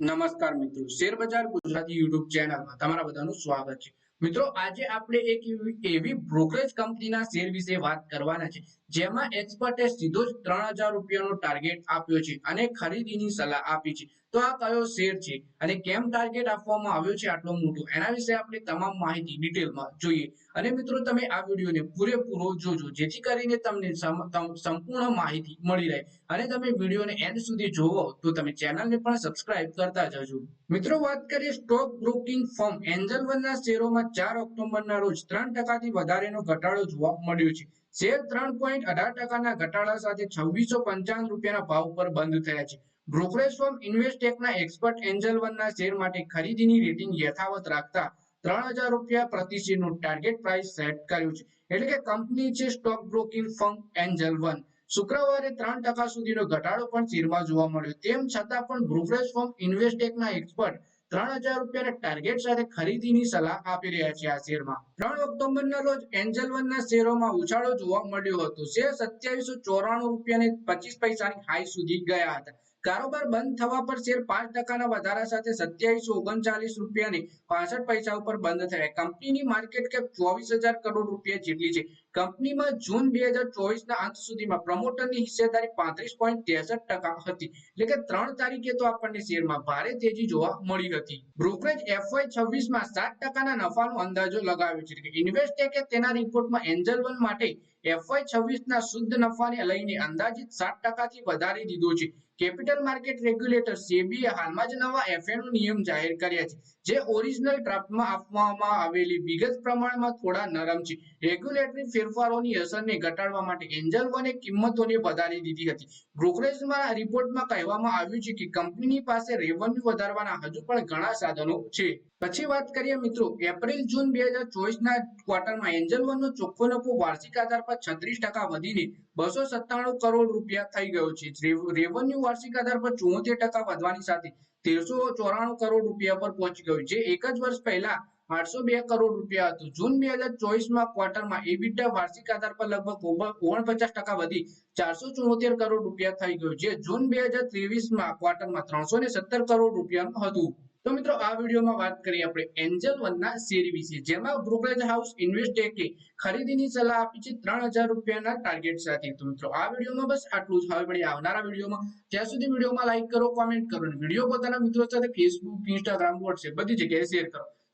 નમસ્કાર મિત્રો. શેર બજાર ગુજરાતી યુટ્યુબ ચેનલમાં તમારા બધાનું સ્વાગત છે. મિત્રો, આજે આપણે એક એવી બ્રોકરેજ કંપનીના શેર વિશે વાત કરવાના છે. જેમાં એક્સપર્ટે સીધો જ ત્રણ હજાર રૂપિયાનો ટાર્ગેટ આપ્યો છે અને ખરીદીની સલાહ આપી છે. તો આ કયો શેર છે અને કેમ ટાર્ગેટ આપવામાં આવ્યો છે આટલો મોટો? એના વિશે આપણે તમામ માહિતી ડિટેલમાં જોઈએ. અને મિત્રો, તમે આ વિડીયોને પૂરેપૂરો જોજો, જેથી કરીને તમને સંપૂર્ણ માહિતી મળી રહે. અને તમે વિડીયોને એન્ડ સુધી જોવો તો તમે ચેનલને પણ સબસ્ક્રાઇબ કરતા જજો. મિત્રો, વાત કરીએ સ્ટોક બ્રોકિંગ ફર્મ એન્જલ વનના શેરોમાં ચાર ઓક્ટોબરના રોજ ત્રણ ટકાથી વધારેનો ઘટાડો જોવા મળ્યો છે. શેર ત્રણ પોઈન્ટ અઢાર ટકાના ઘટાડા સાથે છવ્વીસો પંચાવન રૂપિયાના ભાવ પર બંધ થયા છે. બ્રોકરેજ ફર્મ ઇન્વેસ્ટેકના એક્સપર્ટ એન્જલ વનના શેર માટે ખરીદીની રેટિંગ યથાવત રાખતા ત્રણ હજાર રૂપિયા પ્રતિ શેરનું ટાર્ગેટ પ્રાઇસ સેટ કર્યું છે. એટલે કે કંપની છે stock broking firm Angel one. શુક્રવારે ત્રણ ટકા સુધીનો ઘટાડો પણ શેરમાં જોવા મળ્યો. તેમ છતાં પણ બ્રોકરેજ ફર્મ ઇન્વેસ્ટેકના એક્સપર્ટ ત્રણ હજાર રૂપિયાના ટાર્ગેટ સાથે ખરીદીની સલાહ આપી રહ્યા છે આ શેરમાં. ત્રણ ઓક્ટોબરના રોજ એન્જલ વનના શેરોમાં ઉછાળો જોવા મળ્યો હતો. શેર સત્યાવીસો ચોરાણું રૂપિયા ને પચીસ પૈસાની હાઈ સુધી ગયા હતા. કારોબાર બંધ થવા પર શેર પાંચ ટકાના વધારા સાથે સત્યાવીસો ઓગણચાલીસ રૂપિયાની પાસઠ પૈસા ઉપર બંધ થયા. કંપનીની માર્કેટ કેપ ચોવીસ હજાર કરોડ રૂપિયા જેટલી છે. કંપનીમાં જૂન બે હજાર ચોવીસ ના અંત સુધીમાં પ્રમોટરની હિસ્સેદારી પાંત્રીસ પોઈન્ટ ત્રેસઠ ટકા હતી. એટલે કે ત્રણ તારીખે તો આપણને શેરમાં ભારે તેજી જોવા મળી હતી. બ્રોકરેજ એફવાય છવ્વીસમાં સાત ટકાના નફાનો અંદાજો લગાવ્યો છે. ઇન્વેસ્ટેકે તેના રિપોર્ટમાં એન્જલ વન માટે એફવાય છવ્વીસ ના શુદ્ધ નફાને લઈને અંદાજિત સાત ટકાથી વધારી દીધો છે. કેપિટલ માર્કેટ રેગ્યુલેટર સેબીએ હાલમાં જ નવા એફએનો નિયમ જાહેર કર્યા છે, જે ઓરિજિનલ ડ્રાફ્ટમાં આપવામાં આવેલી વિગત પ્રમાણમાં થોડા નરમ છે. રેગ્યુલેટરી ફેરફારોની અસરને ઘટાડવા માટે એન્જલ વને કિંમતોને વધારી દીધી હતી. બ્રોકરેજમાં રિપોર્ટમાં કહેવામાં આવ્યું છે કે કંપનીની પાસે રેવન્યુ વધારવાના હજુ પણ ઘણા સાધનો છે. પછી વાત કરીએ મિત્રો, એપ્રિલ, જૂન બે હજાર ચોવીસ ના ક્વાર્ટરમાં એન્જલ વનનો ચોખ્ખો નફો વાર્ષિક આધાર પર છત્રીસ ટકા વધીને બસો સત્તાણું કરોડ રૂપિયા થઈ ગયો છે. રેવન્યુ વાર્ષિક આધાર પર ચુમ્મોતેર ટકા વધવાની સાથે તેરસો ચોરાણું કરોડ રૂપિયા પર પહોંચી ગયું જે એક જ વર્ષ પહેલા આઠસો બે કરોડ રૂપિયા હતું. જૂન બે હજાર ચોવીસમાં ક્વાર્ટરમાં એબીટા વાર્ષિક આધાર પર લગભગ ઓગણપચાસ ટકા વધી. ચારસો ચુમ્મોતેર કરોડ રૂપિયા થઈ ગયું જે જૂન બે હજાર ત્રેવીસમાં ક્વાર્ટરમાં ત્રણસો ને સત્તર કરોડ રૂપિયાનું હતું. તો મિત્રો, આ વિડીયોમાં વાત કરીએ આપણે એન્જલ વનના શેર વિશે. જેમાં બ્રોકરેજ હાઉસ ઇન્વેસ્ટેકે ખરીદીની સલાહ આપી છે ત્રણ હજાર રૂપિયાના ટાર્ગેટ સાથે. તો મિત્રો, આ વિડીયોમાં બસ આટલું જ. હવે મળી આવનારા વિડીયોમાં. જ્યાં સુધી વિડીયોમાં લાઇક કરો, કોમેન્ટ કરો અને વીડિયો પોતાના મિત્રો સાથે ફેસબુક ઇન્સ્ટાગ્રામ વોટ્સએપ બધી જગ્યાએ શેર કરો.